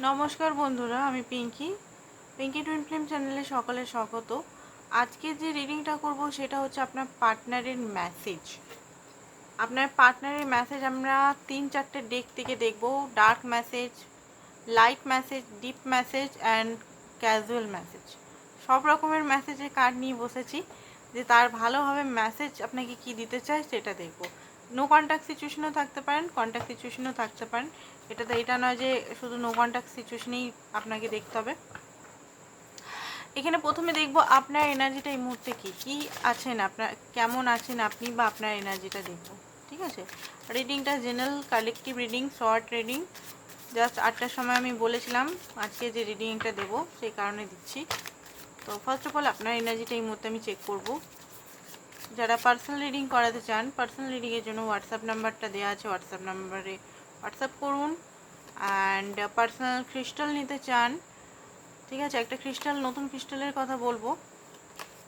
নমস্কার বন্ধুরা, আমি পিঙ্কি। পিঙ্কি টুইন ফিল্ম চ্যানেলে সকলে স্বাগত। আজকে যে রিডিংটা করব সেটা হচ্ছে আপনার পার্টনারের মেসেজ আপনার পার্টনারের মেসেজ আমরা তিন চারটে ডেক থেকে দেখব। Dark message light message deep message and casual message সব রকমের মেসেজের কার্ড নিয়ে বসেছি। যে তার ভালোভাবে মেসেজ আপনাকে কি দিতে চায় সেটা দেখব। নো কন্ট্যাক্ট সিচুয়েশনও থাকতে পারেন কন্ট্যাক্ট সিচুয়েশনও থাকতে পারেন। এটাতে এটা নয় যে শুধু নো কন্ট্যাক্ট সিচুয়েশনেই আপনাকে দেখতে হবে। এখানে প্রথমে দেখব আপনার এনার্জিটা এই মুহূর্তে কি? কি আছেন আপনার, কেমন আছেন আপনি বা আপনার এনার্জিটা দেখব, ঠিক আছে? রিডিংটা general collective reading short reading just আটটার সময় আমি বলেছিলাম, আজকে যে রিডিংটা দেবো, সেই কারণে দিচ্ছি। তো ফার্স্ট অফ অল আপনার এনার্জিটা এই মুহূর্তে আমি চেক করব। যারা পার্সোনাল রিডিং করাতে চান পার্সোনাল রিডিংয়ের জন্য হোয়াটসঅ্যাপ নাম্বারটা দেওয়া আছে হোয়াটসঅ্যাপ নাম্বারে হোয়াটসঅ্যাপ করুন অ্যান্ড পার্সোনাল ক্রিস্টাল নিতে চান, ঠিক আছে? একটা ক্রিস্টাল নতুন ক্রিস্টালের কথা বলব।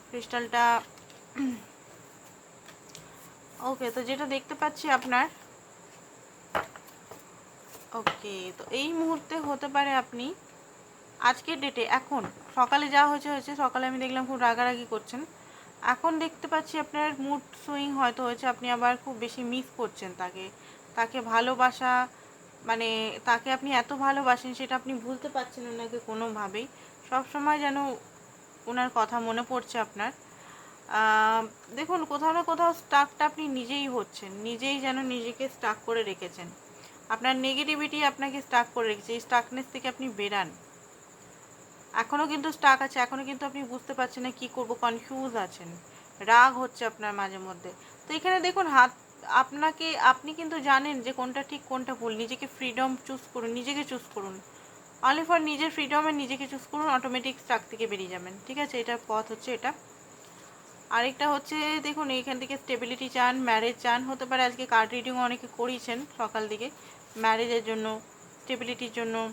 ক্রিস্টালটা ওকে তো যেটা দেখতে পাচ্ছি আপনার ওকে তো এই মুহূর্তে হতে পারে আপনি, আজকের ডেটে এখন, সকালে যা হয়েছে হয়েছে, সকালে আমি দেখলাম খুব রাগারাগি করছেন। এখন দেখতে পাচ্ছি আপনার মুড সুইং হয়তো হয়েছে, আপনি আবার খুব বেশি মিস করছেন তাকে। তাকে ভালোবাসা মানে তাকে আপনি এত ভালোবাসেন সেটা আপনি ভুলতে পারছেন ওনাকে কোনোভাবেই। সবসময় যেন ওনার কথা মনে পড়ছে আপনার। দেখুন, কোথাও না কোথাও স্টাকটা আপনি নিজেই হচ্ছেন, নিজেই যেন নিজেকে স্টাক করে রেখেছেন। আপনার নেগেটিভিটি আপনাকে স্টাক করে রেখেছে, এই স্টাকনেস থেকে আপনি বেরান। এখনও কিন্তু স্টাক আছে এখনও কিন্তু আপনি বুঝতে পারছেন না কী করব কনফিউজ আছেন। রাগ হচ্ছে আপনার মাঝে মধ্যে। তো এখানে দেখুন, হাত আপনাকে, আপনি কিন্তু জানেন যে কোনটা ঠিক, কোনটা ভুল। নিজেকে ফ্রিডম চুজ করুন, নিজেকে চুজ করুন। অনলি ফর নিজের ফ্রিডমে নিজেকে চুজ করুন অটোমেটিক স্টাক থেকে বেরিয়ে যাবেন। ঠিক আছে? এটার পথ হচ্ছে এটা। আরেকটা হচ্ছে, দেখুন, এইখান থেকে স্টেবিলিটি চান ম্যারেজ চান। হতে পারে আজকে কার্ড রিডিং অনেকে করিয়েছেন সকাল দিকে। ম্যারেজের জন্য স্টেবিলিটির জন্য।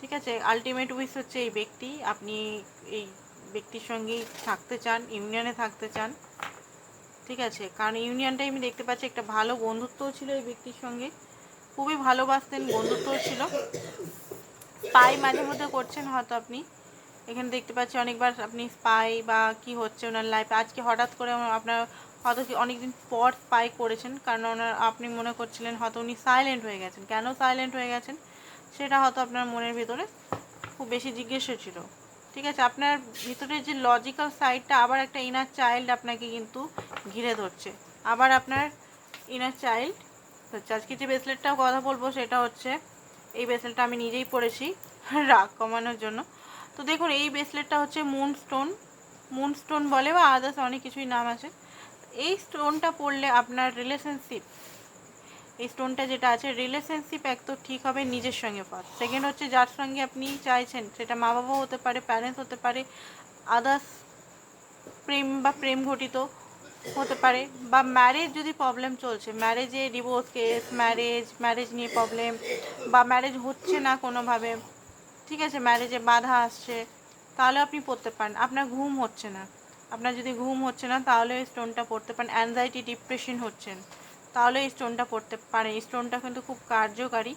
ঠিক আছে? আলটিমেট উইস হচ্ছে এই ব্যক্তি। আপনি এই ব্যক্তির সঙ্গেই থাকতে চান ইউনিয়নে থাকতে চান। ঠিক আছে? কারণ ইউনিয়নটাই আমি দেখতে পাচ্ছি একটা ভালো বন্ধুত্বও ছিল এই ব্যক্তির সঙ্গে। খুবই ভালোবাসতেন, বন্ধুত্বও ছিল। স্পাই মাঝে মধ্যে করছেন হয়তো আপনি। এখানে দেখতে পাচ্ছি অনেকবার আপনি স্পাই বা কি হচ্ছে ওনার লাইফে আজকে হঠাৎ করে আপনার হয়তো কি অনেকদিন পর স্পাই করেছেন, কারণ ওনার আপনি মনে করছিলেন হয়তো উনি সাইলেন্ট হয়ে গেছেন। কেন সাইলেন্ট হয়ে গেছেন? সেটা হয়তো আপনার মনের ভিতরে খুব বেশি জিজ্ঞেস ছিল। ঠিক আছে? আপনার ভিতরে যে লজিক্যাল সাইডটা আবার একটা ইনার চাইল্ড আপনাকে কিন্তু ঘিরে ধরছে। আবার আপনার ইনার চাইল্ড হচ্ছে আজকে যে ব্রেসলেটটাও কথা বলব, সেটা হচ্ছে এই ব্রেসলেটটা আমি নিজেই পড়েছি রাগ কমানোর জন্য। তো দেখুন, এই ব্রেসলেটটা হচ্ছে মুন স্টোন মুন স্টোন বলে বা আদার্স অনেক কিছুই নাম আছে। এই স্টোনটা পড়লে আপনার রিলেশনশিপ এই স্টোনটা যেটা আছে রিলেশনশিপ এক তো ঠিক হবে নিজের সঙ্গে ফার্স্ট সেকেন্ড হচ্ছে যার সঙ্গে আপনি চাইছেন, সেটা মা বাবাও হতে পারে প্যারেন্টস হতে পারে আদার্স প্রেম বা প্রেম ঘটিত হতে পারে, বা ম্যারেজ যদি প্রবলেম চলছে ম্যারেজে ডিভোর্স কেস ম্যারেজ ম্যারেজ নিয়ে প্রবলেম বা ম্যারেজ হচ্ছে না কোনোভাবে, ঠিক আছে ম্যারেজে বাধা আসছে, তাহলে আপনি পড়তে পারেন। আপনার ঘুম হচ্ছে না। আপনার যদি ঘুম হচ্ছে না, তাহলে স্টোনটা পড়তে পারেন। অ্যাংজাইটি ডিপ্রেশন হচ্ছেন। তাহলে এই স্টোনটা পড়তে পারে। এই স্টোনটা কিন্তু খুব কার্যকারী।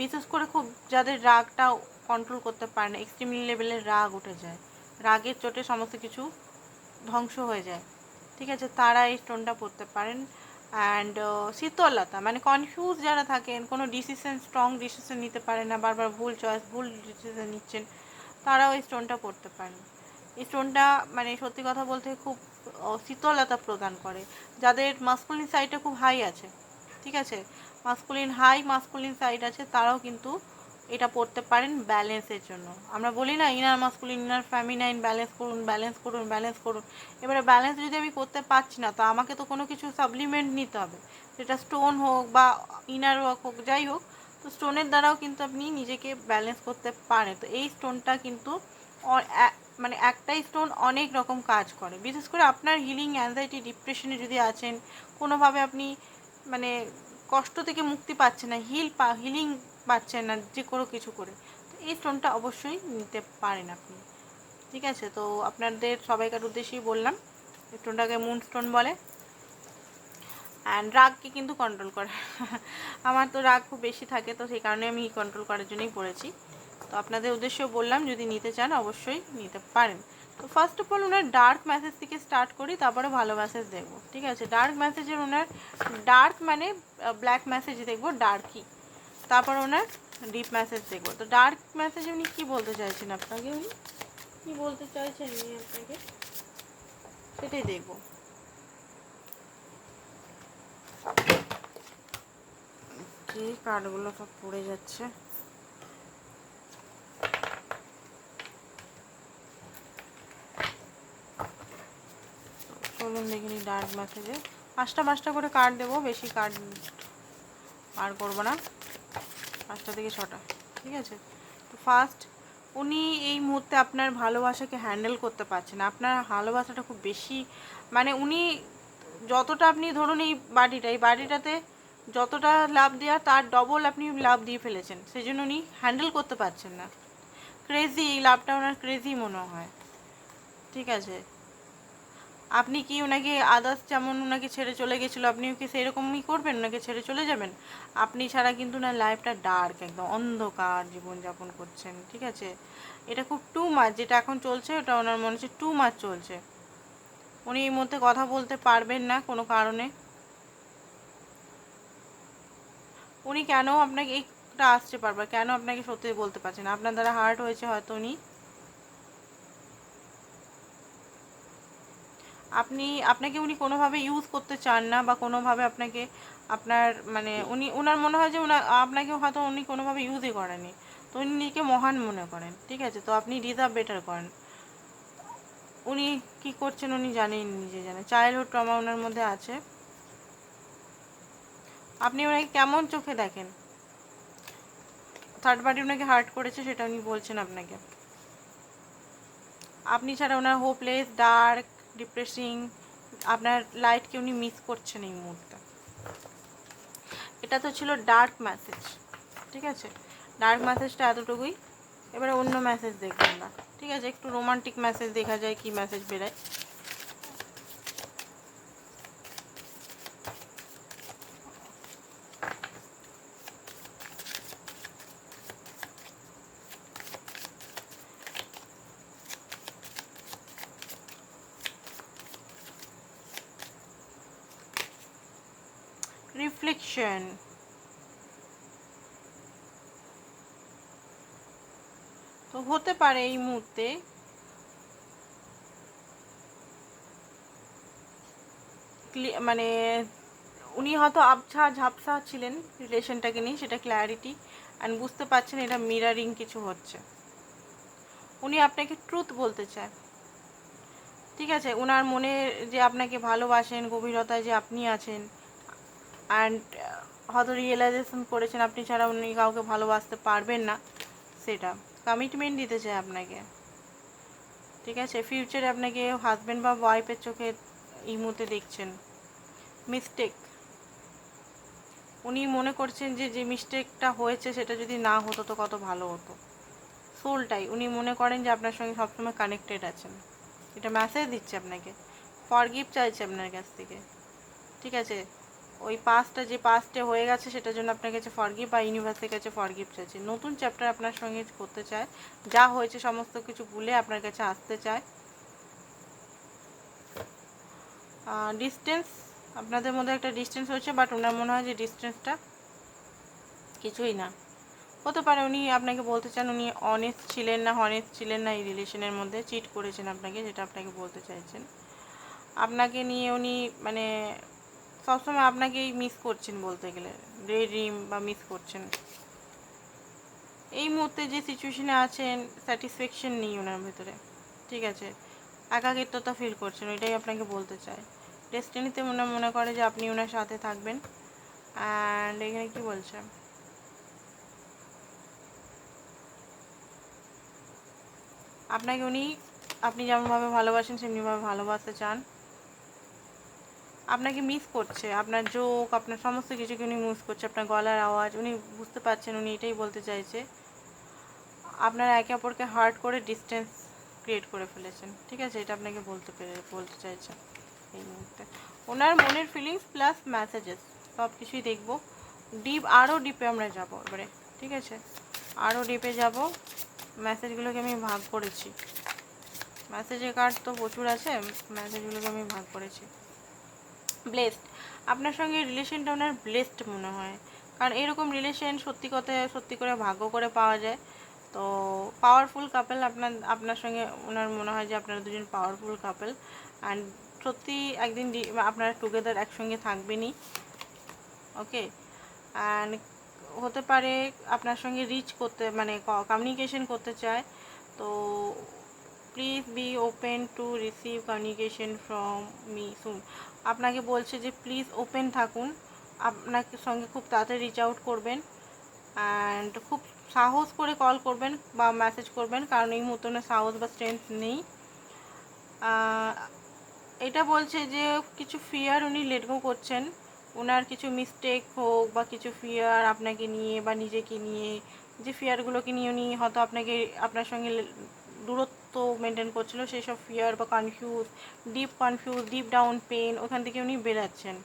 বিশেষ করে খুব যাদের রাগটা কন্ট্রোল করতে পারে না এক্সট্রিম লেভেলের রাগ উঠে যায়। রাগের চোটে সমস্ত কিছু ধ্বংস হয়ে যায়। ঠিক আছে, তারা এই স্টোনটা পড়তে পারেন। অ্যান্ড শীতলতা মানে কনফিউজ যারা থাকেন, কোনো ডিসিশন স্ট্রং ডিসিশন নিতে পারে না, বারবার ভুল চয়েস ভুল ডিসিশন নিচ্ছেন, তারাও এই স্টোনটা পড়তে পারেন। এই স্টোনটা মানে সত্যি কথা বলতে খুব শীতলতা প্রদান করে। যাদের মাস্কুলিন সাইডটা খুব হাই আছে, ঠিক আছে? মাস্কুলিন হাই মাস্কুলিন সাইড আছে, তারাও কিন্তু এটা পড়তে পারেন ব্যালেন্সের জন্য। আমরা বলি না inner masculine inner feminine balance করুন ব্যালেন্স করুন ব্যালেন্স করুন। এবারে ব্যালেন্স যদি আমি করতে পারছি না, তো আমাকে তো কোনো কিছু সাপ্লিমেন্ট নিতে হবে। সেটা স্টোন হোক বা ইনার ওয়ার্ক হোক, যাই হোক, তো স্টোনের দ্বারাও কিন্তু আপনি নিজেকে ব্যালেন্স করতে পারেন। তো এই স্টোনটা কিন্তু মানে একটাই স্টোন অনেক রকম কাজ করে। বিশেষ করে আপনার হিলিং অ্যাংজাইটি ডিপ্রেশনে যদি আছেন, কোনোভাবে আপনি মানে কষ্ট থেকে মুক্তি পাচ্ছেন না হিল পা হিলিং পাচ্ছেন না, যে কোনো কিছু করে, তো এই স্টোনটা অবশ্যই নিতে পারেন আপনি। ঠিক আছে? তো আপনাদের সবাইকার উদ্দেশ্যেই বললাম স্টোনটাকে মুন স্টোন বলে। অ্যান্ড রাগকে কিন্তু কন্ট্রোল করে। আমার তো রাগ খুব বেশি থাকে, তো সেই কারণে আমি কন্ট্রোল করার জন্যই পড়েছি। তো আপনাদের উদ্দেশ্যে বললাম, যদি নিতে চান অবশ্যই নিতে পারেন। তো ফার্স্ট অফ অল ওনার ডার্ক মেসেজ থেকে স্টার্ট করি, তারপরে ভালো মেসেজ দেখব, ঠিক আছে? ডার্ক মেসেজের ওনার ডার্ক মানে ব্ল্যাক মেসেজ দেখব ডার্কই তারপর ওনার ডিপ মেসেজ দেখব। তো ডার্ক মেসেজ উনি কী বলতে চাইছেন আপনাকে উনি? কী বলতে চাইছেন উনি আপনাকে? সেটাই দেখব। কার্ডগুলো সব পড়ে যাচ্ছে। চলুন দেখিনি ডার্ক মেসেজে পাঁচটা পাঁচটা করে কার্ড দেবো, বেশি কার্ড আর করব না। পাঁচটা থেকে ছটা, ঠিক আছে? তো ফার্স্ট উনি এই মুহূর্তে আপনার ভালোবাসাকে হ্যান্ডেল করতে পারছেন। আপনার ভালোবাসাটা খুব বেশি মানে উনি যতটা আপনি ধরুন এই বাড়িটা, এই বাড়িটাতে যতটা লাভ দেওয়া তার ডবল আপনি লাভ দিয়ে ফেলেছেন। সেই জন্য উনি হ্যান্ডেল করতে পারছেন না। ক্রেজি এই লাভটা ওনার ক্রেজি মনে হয়। ঠিক আছে? আপনি কি ওনাকে আদার্স যেমন ওনাকে ছেড়ে চলে গেছিল, আপনিও কি সেরকমই করবেন? ওনাকে ছেড়ে চলে যাবেন? আপনি ছাড়া কিন্তু না লাইফটা ডার্ক একদম, অন্ধকার জীবনযাপন করছেন, ঠিক আছে? এটা খুব টু মাছ যেটা এখন চলছে, ওটা ওনার মনে হচ্ছে টু মাছ চলছে। উনি এই মধ্যে কথা বলতে পারবেন না কোনো কারণে। উনি কেন আপনাকে এইটা আসতে পারবে, কেন আপনাকে সত্যি বলতে পারছেন আপনার দ্বারা হার্ট হয়েছে হয়তো উনি। আপনি, আপনাকে উনি কোনোভাবে ইউজ করতে চান না বা কোনোভাবে আপনাকে আপনার মানে উনি ওনার মনে হয় যে ওনার আপনাকে হয়তো উনি কোনোভাবে ইউজই করেনি। তো উনি নিজেকে মহান মনে করেন, ঠিক আছে? তো আপনি ডিজার্ভ বেটার করেন। উনি কি করছেন উনি জানেন নিজে জানেন চাইল্ডহুড ট্রমা ওনার মধ্যে আছে। আপনি ওনাকে কেমন চোখে দেখেন? থার্ড পার্টি ওনাকে হার্ট করেছে সেটা উনি বলছেন আপনাকে। আপনি ছাড়া ওনার হোপলেস ডার্ক ডিপ্রেসিং আপনার লাইটকে উনি মিস করছেন এই মুহূর্তে। এটা তো ছিল ডার্ক মেসেজ ঠিক আছে? ডার্ক মেসেজটা এতটুকুই। এবারে অন্য মেসেজ দেখব না ঠিক আছে? একটু রোমান্টিক মেসেজ দেখা যায়, কি মেসেজ বেরোয়। রিফ্লেকশন তো হতে পারে এই মুহূর্তে মানে উনি হয়তো আবছা ঝাপসা ছিলেন রিলেশনটাকে নিয়ে, সেটা ক্ল্যারিটি অ্যান্ড বুঝতে পারছেন এটা মিরারিং কিছু হচ্ছে। উনি আপনাকে ট্রুথ বলতে চায়। ঠিক আছে? ওনার মনে যে আপনাকে ভালোবাসেন, গভীরতায় যে আপনি আছেন অ্যান্ড হয়তো রিয়েলাইজেশন করেছেন আপনি ছাড়া উনি কাউকে ভালোবাসতে পারবেন না, সেটা। কমিটমেন্ট দিতে চায় আপনাকে। ঠিক আছে? ফিউচারে আপনাকে হাজব্যান্ড বা ওয়াইফের চোখে এই মুহূর্তে দেখছেন। মিস্টেক উনি মনে করছেন যে যে মিস্টেকটা হয়েছে, সেটা যদি না হতো তো কত ভালো হতো। সোলটাই উনি মনে করেন যে, আপনার সঙ্গে সবসময় কানেক্টেড আছেন। এটা মেসেজ দিচ্ছে আপনাকে। ফরগিভ চাইছে আপনার কাছ থেকে। ঠিক আছে? ওই পাসটা যে পাসটা হয়ে গেছে, সেটার জন্য আপনার কাছে ফরগিভ বা ইউনিভার্সের কাছে ফরগিভ চাইছে। নতুন চ্যাপ্টার আপনার সঙ্গে করতে চায়, যা হয়েছে সমস্ত কিছু ভুলে আপনার কাছে আসতে চায়। ডিস্টেন্স আপনাদের মধ্যে একটা ডিস্টেন্স হয়েছে বাট ওনার মনে হয় যে ডিস্টেন্সটা কিছুই না। হতে পারে উনি আপনাকে বলতে চান, উনি অনেস্ট ছিলেন না হনেস্ট ছিলেন না এই রিলেশনের মধ্যে চিট করেছেন আপনাকে যেটা আপনাকে বলতে চাইছেন। আপনাকে নিয়ে উনি মানে সবসময় আপনাকেই মিস করছেন বলতে গেলে। ড্রিম বা মিস করছেন। এই মুহূর্তে যে সিচুয়েশনে আছেন স্যাটিসফ্যাকশন নেই ওনার ভেতরে। ঠিক আছে? একাকিত্বতা ফিল করছেন, ওইটাই আপনাকে বলতে চাই ডেস্টিনিতে মনে মনে করে যে আপনি ওনার সাথে থাকবেন। অ্যান্ড এখানে কি বলছে? আপনাকে উনি, আপনি যেমনভাবে ভালোবাসেন, সেমনিভাবে ভালোবাসতে চান। আপনাকে মিস করছে, আপনার জোক আপনার সমস্ত কিছুকে উনি মিস করছে, আপনার গলার আওয়াজ, উনি বুঝতে পারছেন, উনি এটাই বলতে চাইছে। আপনারা একে অপরকে হার্ট করে ডিস্টেন্স ক্রিয়েট করে ফেলেছেন, ঠিক আছে? এটা আপনাকে বলতে পেরে, বলতে চাইছেন এই মুহূর্তে। ওনার মনের ফিলিংস প্লাস ম্যাসেজেস সব কিছুই দেখব। ডিপ আরও ডিপে আমরা যাব এবারে, ঠিক আছে? আরও ডিপে যাব। মেসেজগুলোকে আমি ভাগ করেছি। মেসেজের কার্ড তো প্রচুর আছে মেসেজগুলোকে আমি ভাগ করেছি। ব্লেসড আপনার সঙ্গে রিলেশনটা ওনার ব্লেসড মনে হয়। কারণ এরকম রিলেশন সত্যি কথা, সত্যি করে ভাগ্য করে পাওয়া যায়। তো পাওয়ারফুল কাপেল আপনার আপনার সঙ্গে ওনার মনে হয় যে আপনারা দুজন পাওয়ারফুল কাপেল অ্যান্ড সত্যি একদিন আপনারা টুগেদার একসঙ্গে থাকবেনই। ওকে অ্যান্ড হতে পারে আপনার সঙ্গে রিচ করতে মানে কমিউনিকেশন করতে চায়। তো please be open to receive communication from me soon আপনাকে বলছে যে প্লিজ ওপেন থাকুন। আপনাকে সঙ্গে খুব তাড়াতাড়ি রিচ আউট করবেন। অ্যান্ড খুব সাহস করে কল করবেন বা মেসেজ করবেন, কারণ এই মুহূর্তে সাহস বা স্ট্রেংথ নেই। এটা বলছে যে, কিছু ফিয়ার উনি লেটগো করছেন। ওনার কিছু মিস্টেক হোক বা কিছু ফিয়ার আপনাকে নিয়ে বা নিজেকে নিয়ে, যে ফিয়ারগুলোকে নিয়ে উনি হয়তো আপনাকে, আপনার সঙ্গে দূরত্ব মেনটেন করছিল, সেই সব ফিয়ার বা confuse deep confuse deep down pain ওখান থেকে উনি বেরাচ্ছেন।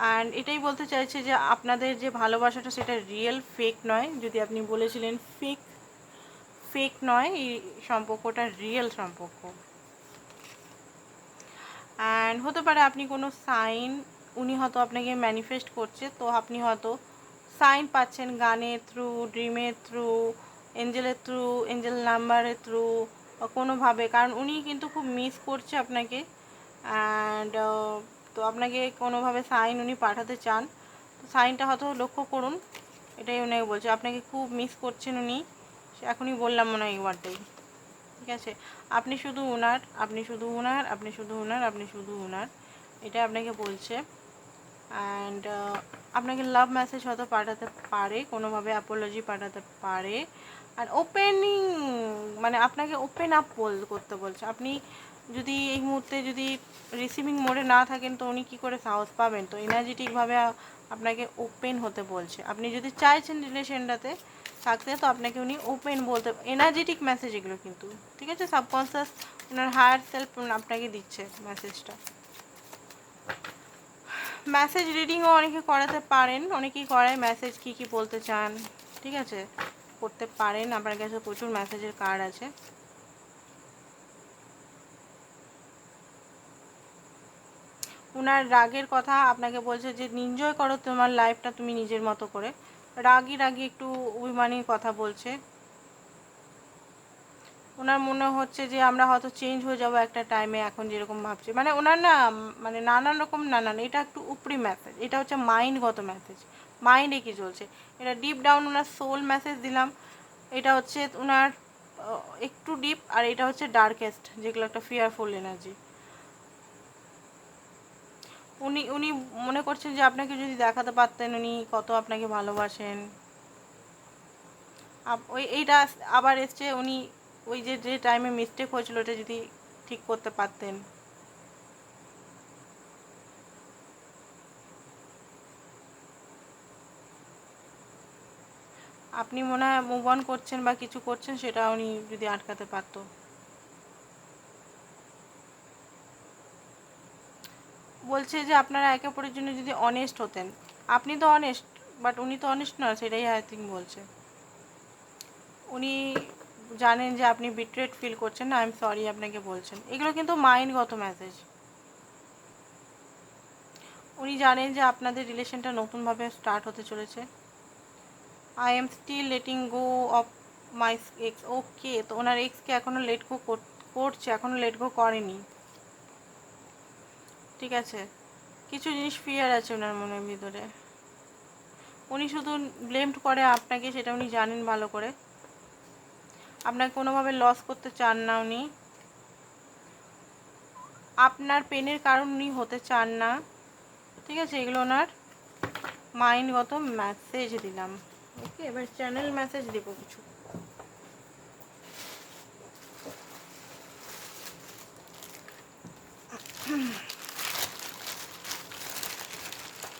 অ্যান্ড এটাই বলতে চাইছে যে, আপনাদের যে ভালোবাসাটা সেটা রিয়েল ফেক নয়। যদি আপনি বলেছিলেন ফেক ফেক নয়, এই সম্পর্কটা রিয়েল সম্পর্ক। অ্যান্ড হতে পারে আপনি কোনো সাইন উনি হয়তো আপনাকে ম্যানিফেস্ট করছে, তো আপনি হয়তো সাইন পাচ্ছেন গানের থ্রু ড্রিমের থ্রু এঞ্জেলের থ্রু এঞ্জেল নাম্বারের থ্রু কোনোভাবে, কারণ উনি কিন্তু খুব মিস করছে আপনাকে অ্যান্ড তো আপনাকে কোনোভাবে সাইন উনি পাঠাতে চান, তো সাইনটা হয়তো লক্ষ্য করুন, এটাই উনি বলছে, আপনাকে খুব মিস করছেন উনি, এখনই বললাম মনে হয় একবারটাই ঠিক আছে? আপনি শুধু উনার, আপনি শুধু উনার, আপনি শুধু উনার, আপনি শুধু উনার, এটা আপনাকে বলছে অ্যান্ড আপনাকে লাভ মেসেজ হয়তো পাঠাতে পারে, কোনোভাবে অ্যাপোলজি পাঠাতে পারে আর ওপেনিং মানে আপনাকে ওপেন আপ বল, করতে বলছে। আপনি যদি এই মুহূর্তে যদি রিসিভিং মোডে না থাকেন, তো উনি কী করে সাহস পাবেন? তো এনার্জেটিকভাবে আপনাকে ওপেন হতে বলছে। আপনি যদি চাইছেন রিলেশনটাতে থাকতে তো আপনাকে উনি ওপেন বলতে এনার্জেটিক মেসেজ এগুলো কিন্তু। ঠিক আছে? সাবকনসিয়াস ওনার হায়ার সেলফ আপনাকে দিচ্ছে মেসেজটা মেসেজ রিডিংও অনেকে করাতে পারেন। অনেকেই করায় মেসেজ কি কি বলতে চান। ঠিক আছে? করতে পারেন। আপনার কাছে প্রচুর মেসেজের কার্ড আছে। উনার রাগের কথা আপনাকে বলছে যে এনজয় করো তোমার লাইফটা তুমি নিজের মতো করে। রাগি রাগি একটু অভিমানীর কথা বলছে। ওনার মনে হচ্ছে যে, আমরা হয়তো চেঞ্জ হয়ে যাব একটা টাইমে এখন যেরকম ভাবছি। মানে ওনার না মানে নানান রকম নানান, এটা একটু উপরি মেসেজ এটা হচ্ছে মাইন্ডগত মেসেজ মাইন্ডে কি চলছে? এটা ডিপ ডাউন ওনার সোল মেসেজ দিলাম। এটা হচ্ছে ওনার একটু ডিপ আর এটা হচ্ছে ডার্কেস্ট যেগুলো একটা ফিয়ারফুল এনার্জি উনি উনি মনে করছেন যে আপনাকে যদি দেখাতে পারতেন উনি কত আপনাকে ভালোবাসেন। ওই, এইটা আবার এসছে উনি ওই যে যে টাইমে মিস্টেক হয়েছিল ওটা যদি ঠিক করতে পারতেন। আপনি মনে হয় মুভ অন করছেন বা কিছু করছেন, সেটা উনি যদি আটকাতে পারতো। বলছে যে আপনারা একে অপরের জন্য যদি অনেস্ট হতেন। আপনি তো অনেস্ট বাট উনি তো অনেস্ট নয়, সেটাই আই থিঙ্ক বলছে। উনি জানেন যে আপনি বিট্রেট ফিল করছেন না আই এম সরি আপনাকে বলছেন। এগুলো কিন্তু মাইন্ডগত মেসেজ উনি জানেন যে আপনাদের রিলেশনটা নতুনভাবে স্টার্ট হতে চলেছে। I am still letting go of my ex okay তো ওনার এক্সকে এখনও লেট গো করছে এখনও লেট গো করেনি। ঠিক আছে? কিছু জিনিস ফিয়ার আছে ওনার মনের ভিতরে। উনি শুধু ব্লেমড করে আপনাকে, সেটা উনি জানেন ভালো করে। আপনাকে কোনোভাবে লস করতে চান না উনি। আপনার পেনের কারণ উনি হতে চান না। ঠিক আছে? এগুলো ওনার মাইন্ডগত মেসেজ দিলাম। ওকে এবার চ্যানেল মেসেজ দেবো কিছু।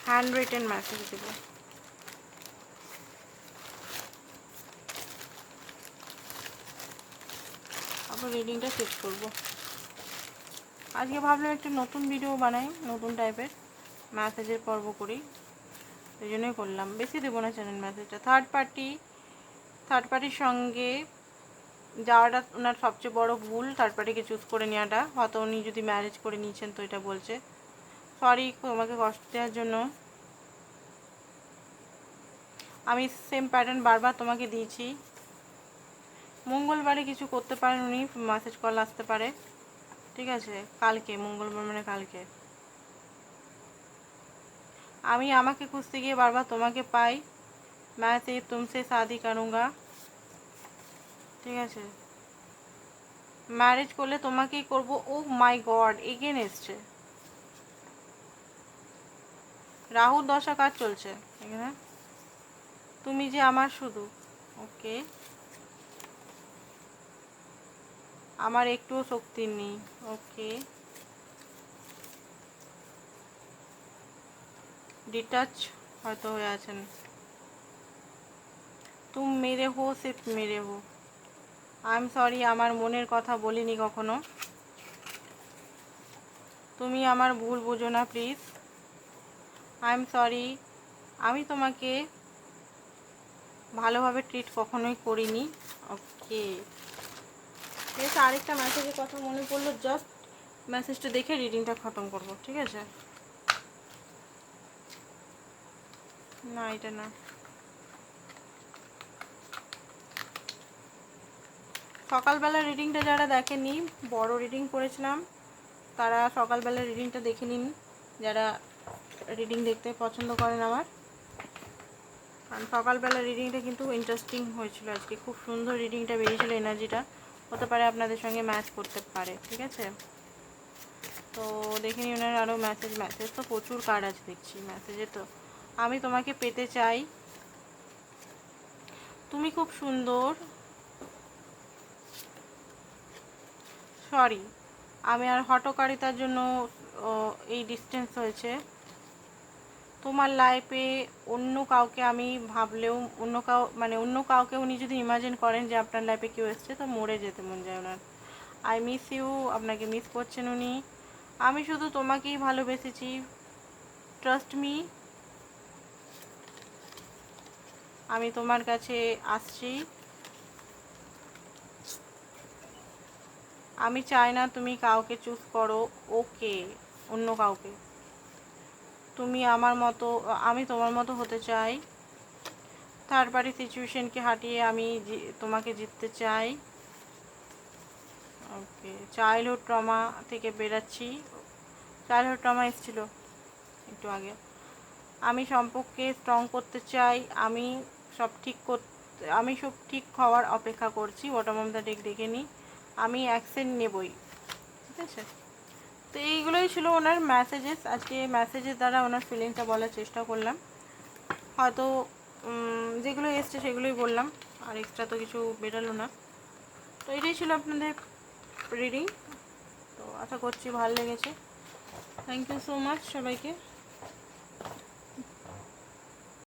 হ্যান্ড রিটেন মেসেজ দেবো। আবার রিডিংটা শেষ করব। আজকে ভাবলাম একটা নতুন ভিডিও বানাই, নতুন টাইপের মেসেজের পর্ব করি। সেই জন্যই করলাম। বেশি দেবো না চ্যানেল মেসেজটা থার্ড পার্টি থার্ড পার্টির সঙ্গে যাওয়াটা ওনার সবচেয়ে বড় ভুল। থার্ড পার্টিকে চুজ করে নেওয়াটা। হয়তো উনি যদি ম্যারেজ করে নিয়েছেন তো এটা বলছে। সরি তোমাকে কষ্ট দেওয়ার জন্য। আমি সেম প্যাটার্ন বারবার তোমাকে দিয়েছি। মঙ্গলবারে কিছু করতে পারেন উনি মেসেজ কল আসতে পারে। ঠিক আছে? কালকে, মঙ্গলবার মানে কালকে। আমি আমাকে খুঁজতে গিয়ে বারবার তোমাকে পাই मैं से तुमसे शादी करूँगा ঠিক আছে ম্যারেজ করলে তোমাকেই করব ও মাই গড এগেন এসছে রাহু দশা কাজ চলছে এখানে তুমি যে আমার শুধু ওকে আমার একটুও শক্তি নেই ওকে ডিটাচ হয়তো হয়ে আছেন। তুম মেরে হো, সিফ মেরে হো। আই এম সরি আমার মনের কথা বলিনি কখনো। তুমি আমার ভুল বুঝো না প্লিজ আই এম সরি আমি তোমাকে ভালোভাবে ট্রিট কখনোই করিনি। ওকে বেশ, আরেকটা মেসেজের কথা মনে পড়ল। জাস্ট মেসেজটা দেখে রিডিংটা খতম করব, ঠিক আছে? না, এটা না। সকালবেলা রিডিংটা যারা দেখেনি, বড় রিডিং করেছিলাম তারা সকালবেলা রিডিংটা দেখে নিন, যারা রিডিং দেখতে পছন্দ করেন আমার কারণ সকালবেলা রিডিংটা কিন্তু ইন্টারেস্টিং হয়েছিল আজকে। খুব সুন্দর রিডিংটা বেরিয়েছিল এনার্জিটা হতে পারে আপনাদের সঙ্গে ম্যাচ করতে পারে, ঠিক আছে? তো দেখে নিন ওনার আরও ম্যাসেজ ম্যাসেজ তো প্রচুর কার্ড আছে দেখছি ম্যাসেজে তো। আমি তোমাকে পেতে চাই। তুমি খুব সুন্দর। সরি আমি আর হটকারিতার জন্য এই ডিস্টেন্স হয়েছে। তোমার লাইফে অন্য কাউকে আমি ভাবলেও, অন্য কাউ মানে অন্য কাউকে উনি যদি ইমাজিন করেন যে আপনার লাইফে কেউ এসছে, তো মরে যেতে মন যায় ওনার। আই মিস ইউ আপনাকে মিস করছেন উনি। আমি শুধু তোমাকেই ভালোবেসেছি। ট্রাস্ট মি আমি তোমার কাছে আসছি। আমি চাই না তুমি কাউকে চুজ করো, ওকে, অন্য কাউকে। তুমি আমার মতো, আমি তোমার মতো হতে চাই। থার্ড পার্টি সিচুয়েশনকে হাঁটিয়ে আমি তোমাকে জিততে চাই। ওকে চাইল্ডহুড ট্রমা থেকে বেরাচ্ছি। চাইল্ডহুড ট্রমা এসেছিল একটু আগে। আমি সম্পর্কে স্ট্রং করতে চাই, আমি সব ঠিক করতে আমি সব ঠিক হওয়ার অপেক্ষা করছি অফ দ্য ডেক দেখে নিই। আমি অ্যাকশন নেবই, ঠিক আছে? তো এইগুলোই ছিল ওনার মেসেজেস আজকে মেসেজের দ্বারা ওনার ফিলিংসটা বলার চেষ্টা করলাম। হয়তো যেগুলো এসছে সেগুলোই বললাম, আর এক্সট্রা তো কিছু বেরোলো না। তো এটাই ছিল আপনাদের রিডিং তো আশা করছি ভালো লেগেছে। থ্যাংক ইউ সো মাচ সবাইকে।